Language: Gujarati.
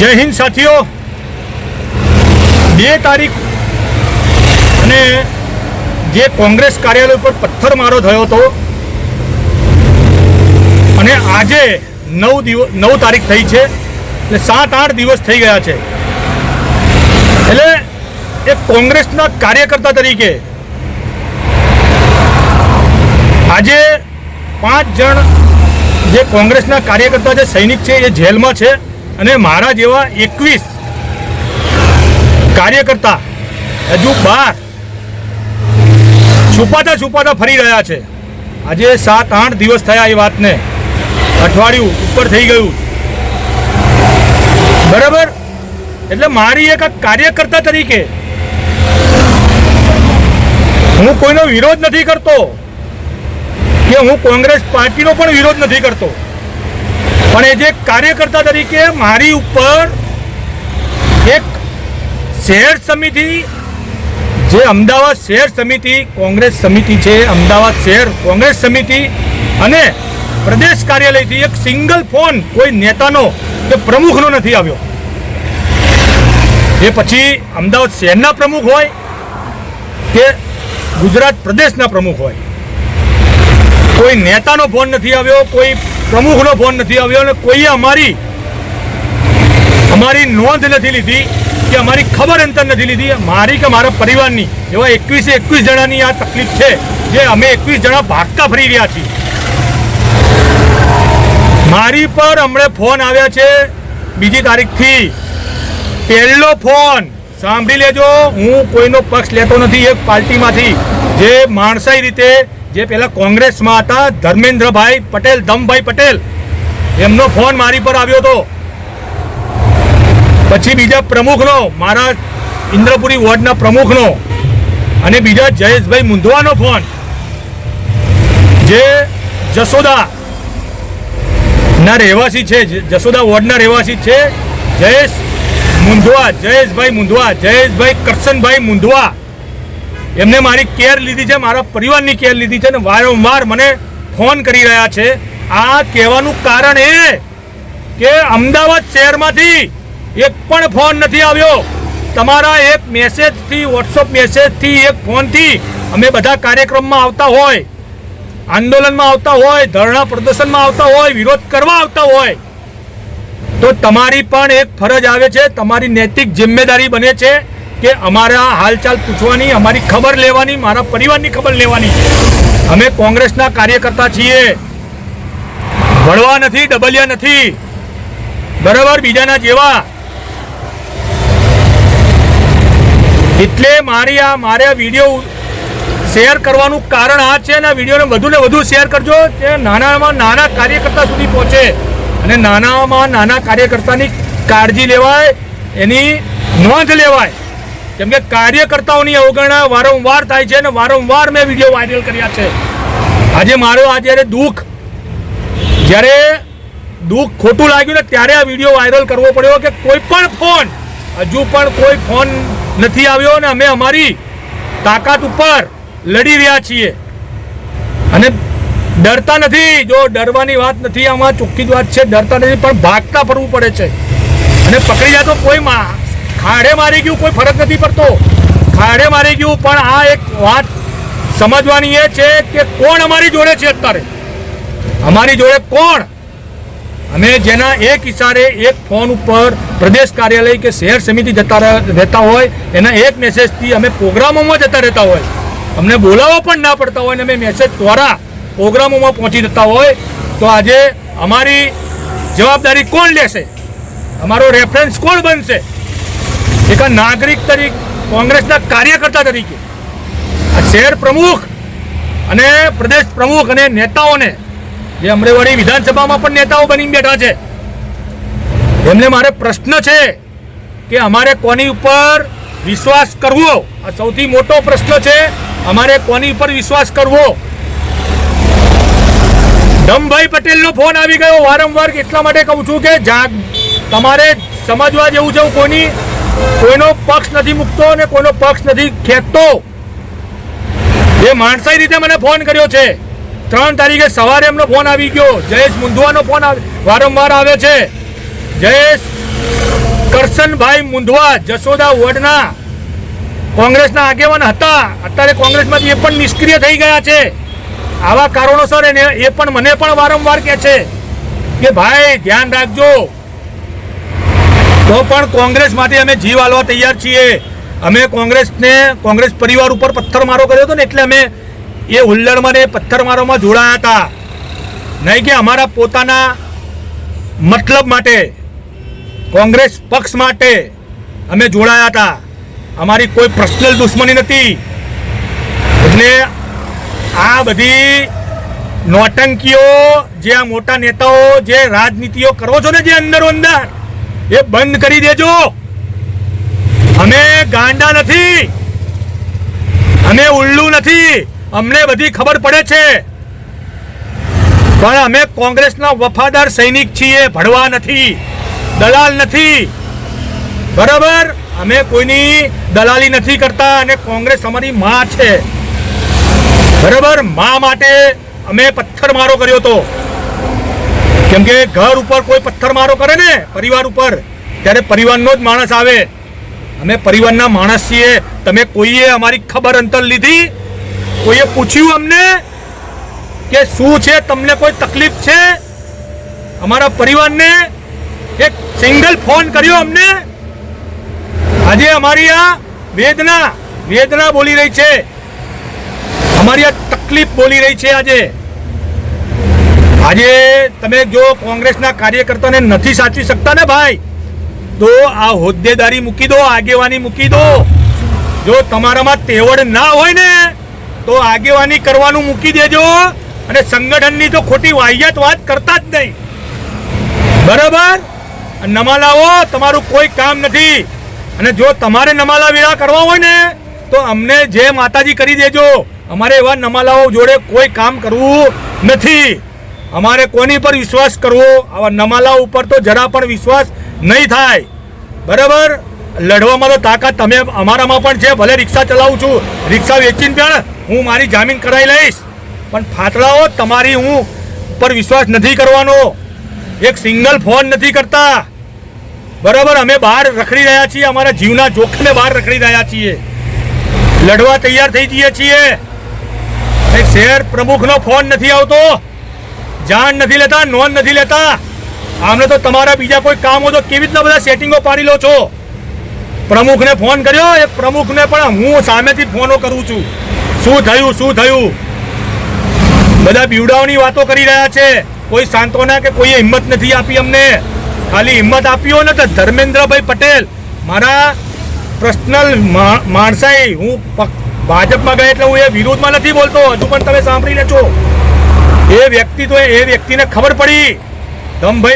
જય હિન્દ સાથીઓ. બે તારીખ અને જે કોંગ્રેસ કાર્યાલય ઉપર પથ્થરમારો થયો હતો અને આજે નવ દિવસ, નવ તારીખ થઈ છે એટલે સાત, આઠ દિવસ થઈ ગયા છે. એટલે એક કોંગ્રેસના કાર્યકર્તા તરીકે આજે પાંચ જણ જે કોંગ્રેસના કાર્યકર્તા જે સૈનિક છે, એ જેલમાં છે. અને મારા જેવા એકવીસ કાર્યકર્તા હજુ બાર છુપાતા છુપાતા ફરી રહ્યા છે. આજે સાત આઠ દિવસ થયા એ વાતને. અઠવાડિયું ઉપર થઈ ગયું. બરાબર? એટલે મારી એક કાર્યકર્તા તરીકે હું કોઈનો વિરોધ નથી કરતો કે હું કોંગ્રેસ પાર્ટીનો પણ વિરોધ નથી કરતો. પણ એ જે કાર્યકર્તા તરીકે મારી ઉપર એક શહેર સમિતિ, જે અમદાવાદ શહેર સમિતિ, કોંગ્રેસ સમિતિ છે, અમદાવાદ શહેર કોંગ્રેસ સમિતિ અને પ્રદેશ કાર્યાલયથી એક સિંગલ ફોન કોઈ નેતાનો, કે પ્રમુખનો નથી આવ્યો. એ પછી અમદાવાદ શહેરના પ્રમુખ હોય કે ગુજરાત પ્રદેશના પ્રમુખ હોય. કોઈ નેતાનો ફોન નથી આવ્યો, કોઈ પ્રમુખનો ફોન નથી આવ્યો અને કોઈએ અમારી અમારી નોંધ નથી લીધી કે અમારી ખબર અંતર નથી લીધી. મારી કે મારા પરિવારની. એવા એકવીસે એકવીસ જણાની આ તકલીફ છે જે અમે એકવીસ જણા ભાગતા ફરી રહ્યા છીએ. મારી પર હમણાં ફોન આવ્યા છે. બીજી તારીખથી પહેલો ફોન. સાંભળી લેજો. હું કોઈનો પક્ષ લેતો નથી. એક પાર્ટીમાંથી. જે માણસાઈ રીતે જે પહેલાં કોંગ્રેસમાં હતા, ધર્મેન્દ્રભાઈ પટેલ, ધમભાઈ પટેલ, એમનો ફોન મારી પર આવ્યો હતો. પછી બીજા પ્રમુખનો, મારા ઇન્દ્રપુરી વોર્ડના પ્રમુખનો, અને બીજા જયેશભાઈ મુંધવાનો ફોન, જે જસોદા ના રહેવાસી છે જસોદા વોર્ડના રહેવાસી છે, જયેશ મુંધવા, જયેશભાઈ મુંધવા, જયેશભાઈ કરશનભાઈ મુંધવા એમને મારી કેર લીધી છે, મારા પરિવારની કેર લીધી છે અને વારંવાર મને ફોન કરી રહ્યા છે. આ કહેવાનું કારણ એ કે અમદાવાદ શહેરમાંથી એક પણ ફોન નથી આવ્યો. તમારા એક મેસેજથી વોટ્સઅપ મેસેજથી, એક ફોનથી અમે બધા કાર્યક્રમમાં આવતા હોય, આંદોલનમાં આવતા હોય, ધરણા પ્રદર્શનમાં આવતા હોય, વિરોધ કરવા આવતા હોય, તો તમારી પણ એક ફરજ આવે છે, તમારી નૈતિક જિમ્મેદારી બને છે. કે અમારા હાલચાલ પૂછવાની, અમારી ખબર લેવાની, મારા પરિવારની ખબર લેવાની. અમે કોંગ્રેસના કાર્યકર્તા છીએ. વળવા નથી, ડબલિયા નથી. બરાબર, બીજાના જેવા. એટલે મારી આ, મારે વીડિયો શેર કરવાનું કારણ આ છે અને વિડીયોને વધુ ને વધુ શેર કરજો કે નાનામાં નાના કાર્યકર્તા સુધી પહોંચે. અને નાનામાં નાના કાર્યકર્તાની કાળજી લેવાય, એની નોંધ લેવાય. કેમ કે કાર્યકર્તાઓની અવગણના વારંવાર થાય છે અને વારંવાર મેં વીડિયો વાયરલ કર્યા છે. આજે મારો આ જ્યારે દુઃખ જ્યારે દુઃખ ખોટું લાગ્યું ને ત્યારે આ વીડિયો વાયરલ કરવો પડ્યો કે કોઈ પણ ફોન, હજુ પણ કોઈ ફોન નથી આવ્યો અને અમે અમારી તાકાત ઉપર લડી રહ્યા છીએ. અને ડરતા નથી, જો ડરવાની વાત નથી, આમાં ચોખ્ખી જ વાત છે, ડરતા નથી, પણ ભાગતા ફરવું પડે છે. અને પકડી જાય તો કોઈ ખાડે મારી ગયું કોઈ ફરક નથી પડતો. ખાડે મારી ગયું, પણ આ એક વાત સમજવાની એ છે કે કોણ અમારી જોડે છે અત્યારે? અમારી જોડે કોણ? અમે જેના એક ઇશારે એક ફોન ઉપર પ્રદેશ કાર્યાલય કે શહેર સમિતિ જતા રહે- રહેતા હોય, એના એક મેસેજથી અમે પ્રોગ્રામોમાં જતા રહેતા હોય. અમને બોલાવવા પણ ના પડતા હોય અને અમે મેસેજ દ્વારા પ્રોગ્રામોમાં પહોંચી જતા હોય, તો આજે અમારી જવાબદારી કોણ લેશે? અમારો રેફરન્સ કોણ બનશે? એક નાગરિક તરીકે, કોંગ્રેસના કાર્યકર્તા તરીકે. શહેર પ્રમુખ અને પ્રદેશ પ્રમુખ અને નેતાઓને, જે અમરેવાડી વિધાનસભામાં પણ નેતાઓ બની બેઠા છે, એમને મારે પ્રશ્ન છે કે અમારે કોની ઉપર વિશ્વાસ કરવો? આ સૌથી મોટો પ્રશ્ન છે, અમારે કોની ઉપર વિશ્વાસ કરવો? ધમભાઈ પટેલનો ફોન આવી ગયો. વારંવાર એટલા માટે કહું છું કે જાગ, તમારે સમજવા જેવું છે હું કોઈની કોઈનો પક્ષ નથી મૂકતો અને કોઈનો પક્ષ નથી ખેંચતો. એ માણસાઈ રીતે મને ફોન કર્યો છે. ત્રણ તારીખે સવારે એમનો ફોન આવી ગયો. જયેશ મુંધવાનો ફોન વારંવાર આવે છે. જયેશ કરશનભાઈ મુંધવા જશોદા વોર્ડના કોંગ્રેસના આગેવાન હતા. અત્યારે કોંગ્રેસમાંથી એ પણ નિષ્ક્રિય થઈ ગયા છે. આવા કારણોસર એને એ પણ મને પણ વારંવાર કહે છે કે ભાઈ ધ્યાન રાખજો. તો પણ કોંગ્રેસમાંથી અમે જીવ હાલવા તૈયાર છીએ. અમે કોંગ્રેસને, કોંગ્રેસ પરિવાર ઉપર પથ્થરમારો કર્યો હતો ને એટલે અમે એ હુલ્લડમાં ને પથ્થરમારોમાં જોડાયા હતા. નહીં કે અમારા પોતાના મતલબ માટે, કોંગ્રેસ પક્ષ માટે અમે જોડાયા હતા. અમારી કોઈ પર્સનલ દુશ્મની નથી. એટલે આ બધી નોટંકીઓ, જે આ મોટા નેતાઓ, જે રાજનીતિઓ કરો છો ને જે અંદરો અંદર એ બંધ કરી દેજો. અમે ગાંડા નથી. અમે ઉલ્લુ નથી. અમને બધી ખબર પડે છે. પણ અમે કોંગ્રેસના વફાદાર સૈનિક છીએ, ભડવા નથી, દલાલ નથી. બરાબર? અમે કોઈની દલાલી નથી કરતા અને કોંગ્રેસ અમારી માં છે. બરાબર? માં માટે અમે પથ્થરમારો કર્યો હતો. કેમ કે ઘર ઉપર કોઈ પથ્થરમારો કરે ને પરિવાર ઉપર, ત્યારે પરિવારનો જ માણસ આવે. અમે પરિવારના માણસ છીએ. તમે કોઈએ અમારી ખબર અંતર લીધી? કોઈએ પૂછ્યું અમને કે શું છે, તમને કોઈ તકલીફ છે? અમારા પરિવારને એક સિંગલ ફોન કર્યો અમને. આજે અમારી આ વેદના વેદના બોલી રહી છે. અમારી આ તકલીફ બોલી રહી છે આજે. આજે તમે જો કોંગ્રેસના કાર્યકર્તાને નથી સાચવી શકતા ને ભાઈ, તો આ હોદ્દેદારી મૂકી દો, આગેવાની મૂકી દો. જો તમારામાં તેવડ ના હોય ને, તો આગેવાની કરવાનું મૂકી દેજો અને સંગઠનની તો ખોટી વાહિયાત વાત કરતા જ નહીં. બરાબર? નમાલાઓ તમારું કોઈ કામ નથી. અને જો તમારે નમાલા વેળા કરવા હોય ને, તો અમને જે માતાજી કરી દેજો. અમારે એવા નમાલાઓ જોડે કોઈ કામ કરવું નથી. અમારે કોની પર વિશ્વાસ કરવો? આવા નમાલા ઉપર તો જરા પણ વિશ્વાસ નહીં થાય. બરાબર? લડવામાં તો તાકાત તમે અમારામાં પણ છે. ભલે રિક્ષા ચલાવું છું. રિક્ષા વેચીને પણ હું મારી જામીન કરાવી લઈશ. પણ ફાટલાઓ, તમારી હું ઉપર વિશ્વાસ નથી કરવાનો. એક સિંગલ ફોન નથી કરતા. બરાબર? અમે બહાર રખડી રહ્યા છીએ. અમારા જીવના જોખમે બહાર રખડી રહ્યા છીએ. લડવા તૈયાર થઈ જઈએ છીએ. શહેર પ્રમુખનો ફોન નથી આવતો. જાણ નથી લેતા, નોંધ નથી લેતા. આમને તો તમારા બીજા કોઈ કામ હોય તો કેવી રીતના બધા સેટિંગો પાડી લો છો? પ્રમુખને ફોન કર્યો, એ પ્રમુખને પણ હું સામેથી ફોનો કરું છું. શું થયું શું થયું? બધા બીવડાઓની વાતો કરી રહ્યા છે. કોઈ સાંત્વના કે કોઈએ હિંમત નથી આપી અમને? ખાલી હિંમત આપ્યો ને તો ધર્મેન્દ્રભાઈ પટેલ, મારા પર્સનલ માણસાઈ, હું ભાજપમાં ગયા એટલે હું એ વિરોધમાં નથી બોલતો, હજુ પણ તમે સાંભળી લેજો એ વ્યક્તિ તો એ વ્યક્તિને ખબર પડી. ધમભાઈ